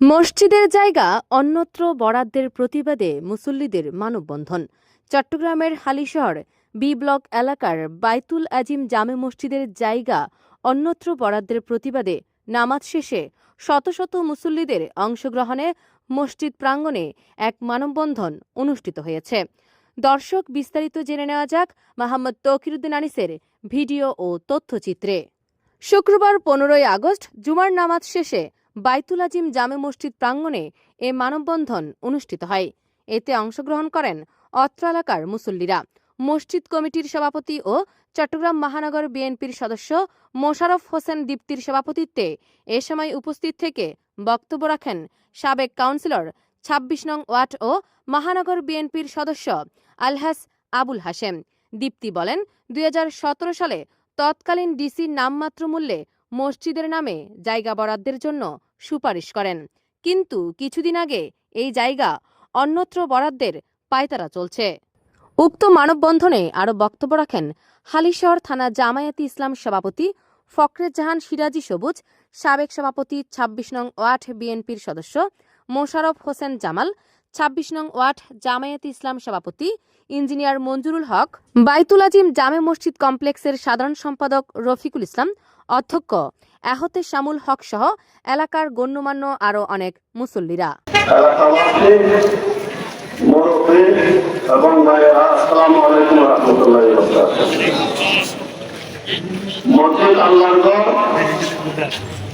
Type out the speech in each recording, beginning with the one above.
মসজিদের জায়গা, অন্যত্র বরাদ্দের প্রতিবাদে মুসল্লিদের মানববন্ধন। চট্টগ্রামের হালিশহর, বি ব্লক এলাকার বাইতুল আজিম জামে মসজিদের জায়গা, অন্যত্র বরাদ্দের প্রতিবাদে নামাজ শেষে শত শত মুসল্লিদের অংশগ্রহণে মসজিদ প্রাঙ্গণে এক মানববন্ধন অনুষ্ঠিত হয়েছে। দর্শক, বিস্তারিত জেনে নেওয়া যাক মোহাম্মদ তৌকিরুদ্দিন আনিসের ভিডিও ও তথ্যচিত্রে। শুক্রবার পনেরোই আগস্ট, জুমার নামাজ শেষে বাইতুল আজিম জামে মসজিদ প্রাঙ্গণে এ মানববন্ধন অনুষ্ঠিত হয়। এতে অংশগ্রহণ করেন অত্র এলাকার মুসল্লিরা। মসজিদ কমিটির সভাপতি ও চট্টগ্রাম মহানগর বিএনপির সদস্য মোশাররফ হোসেন দীপ্তির সভাপতিত্বে এ সময় উপস্থিত থেকে বক্তব্য রাখেন সাবেক কাউন্সিলর ২৬ নং ওয়ার্ড ও মহানগর বিএনপির সদস্য আলহাস আবুল হাশেম। দীপ্তি বলেন, দুই হাজার সতেরো সালে তৎকালীন ডিসির নামমাত্র মূল্যে মসজিদের নামে জায়গা বরাদ্দের জন্য সুপারিশ করেন। কিন্তু কিছুদিন আগে এই জায়গা অন্যত্র বরাদ্দের পায়তারা চলছে। উক্ত মানববন্ধনে আরও বক্তব্য রাখেন হালিশহর থানা জামায়াতি ইসলাম সভাপতি ফখরে জাহান সিরাজি সবুজ, সাবেক সভাপতি ২৬ নং ওয়ার্ড বিএনপির সদস্য মোশাররফ হোসেন জামাল ২৬ নং ওয়ার্ড, জামায়াতি ইসলাম সভাপতি ইঞ্জিনিয়ার মঞ্জুরুল হক, বাইতুল আজিম জামে মসজিদ কমপ্লেক্সের সাধারণ সম্পাদক রফিকুল ইসলাম, অধ্যক্ষ এহতে শামুল হক সহ এলাকার গণ্যমান্য আরও অনেক মুসল্লিরা। মসজিদ আল্লাহর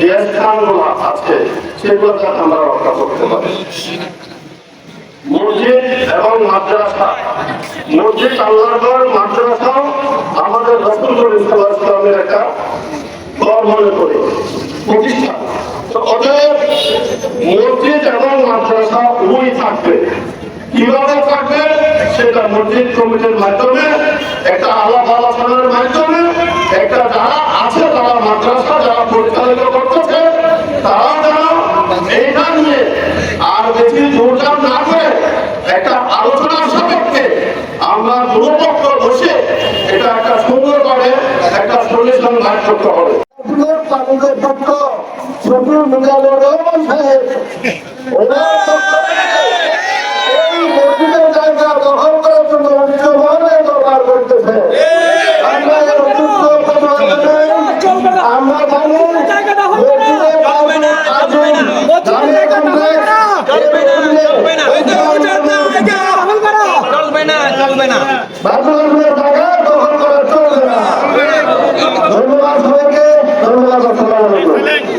যে স্থানগুলো আছে, সেগুলো আমরা রক্ষা করতে পারি। মসজিদ এবং মাদ্রাসা। মসজিদ আল্লাহর মাদ্রাসাও আমাদের ইসলাম ইসলামের একটা ঘর মনে মসজিদ এবং মাদ্রাসা থাকবে। কীভাবে থাকবে? সেটা মসজিদ কমিটির মাধ্যমে একটা আলাপ আলোচনার মাধ্যমে একটা যারা আছে তারা মাদ্রাসা যারা পরিচালিত করতেছে তারা যেন এইটা নিয়ে আর বেশি জোরদার না করে একটা আলোচনার সাপেক্ষে আমরা দুপক্ষ বসে এটা একটা সুন্দরভাবে একটা সলিউশন বাইর করতে হবে মানুষের পক্ষ ছবি মিলালো রহমান সাহেব ওনার পক্ষ থেকে এই মসজিদের জায়গা দখল করার জন্য উচ্চমানে দরকার করতেছে। আমরা জানে চলবে না চলবে না বাংলাদেশের জায়গা দখল করা চলবে না ধন্যবাদ সবাইকে ধন্যবাদ আসসালামু আলাইকুম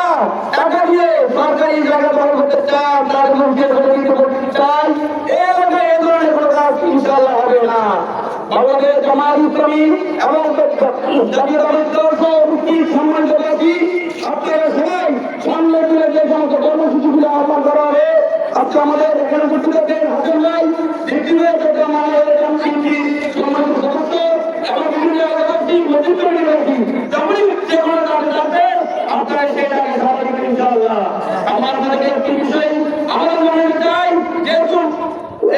টাকা দিয়ে সরকারি জায়গা দখল করতে চান তার মুখে করতে এই এলাকায় এ ধরনের কোনো কাজ ইনশাআল্লাহ হবে না। আমাদের জামাত ইসলামী এবং আমাদের এখানে চট্টগ্রাম আমাদের কমিটি সম্মানিত সদস্য এবং বিভিন্ন এলাকাবাসী মজিদ নিবাসী যেমনই যে কোনো কাজে যাবে আপনারা সেই জায়গায় সবাই ইনশাআল্লাহ আমার মনে একটি বিষয় আমার মনে চাই যেহেতু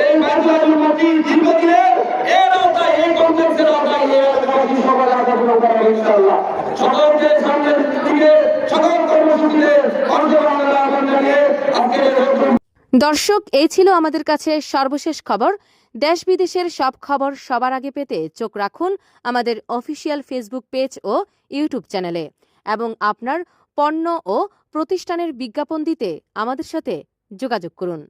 এই বাংলাদেশের মাটি দীর্ঘদিনের এর আওতায় এই কমপ্লেক্সের আওতায় এই এলাকাবাসী সবার আলোচনা করা হবে ইনশাআল্লাহ সকলকে সামনের দিকে সকল কর্মসূচিতে অংশগ্রহণের আহ্বান জানিয়ে আজকের এই অনুষ্ঠান দর্শক, এই ছিল আমাদের কাছে সর্বশেষ খবর। দেশ বিদেশের সব খবর সবার আগে পেতে চোখ রাখুন আমাদের অফিসিয়াল ফেসবুক পেজ ও ইউটিউব চ্যানেলে। এবং আপনার পণ্য ও প্রতিষ্ঠানের বিজ্ঞাপন দিতে আমাদের সাথে যোগাযোগ করুন।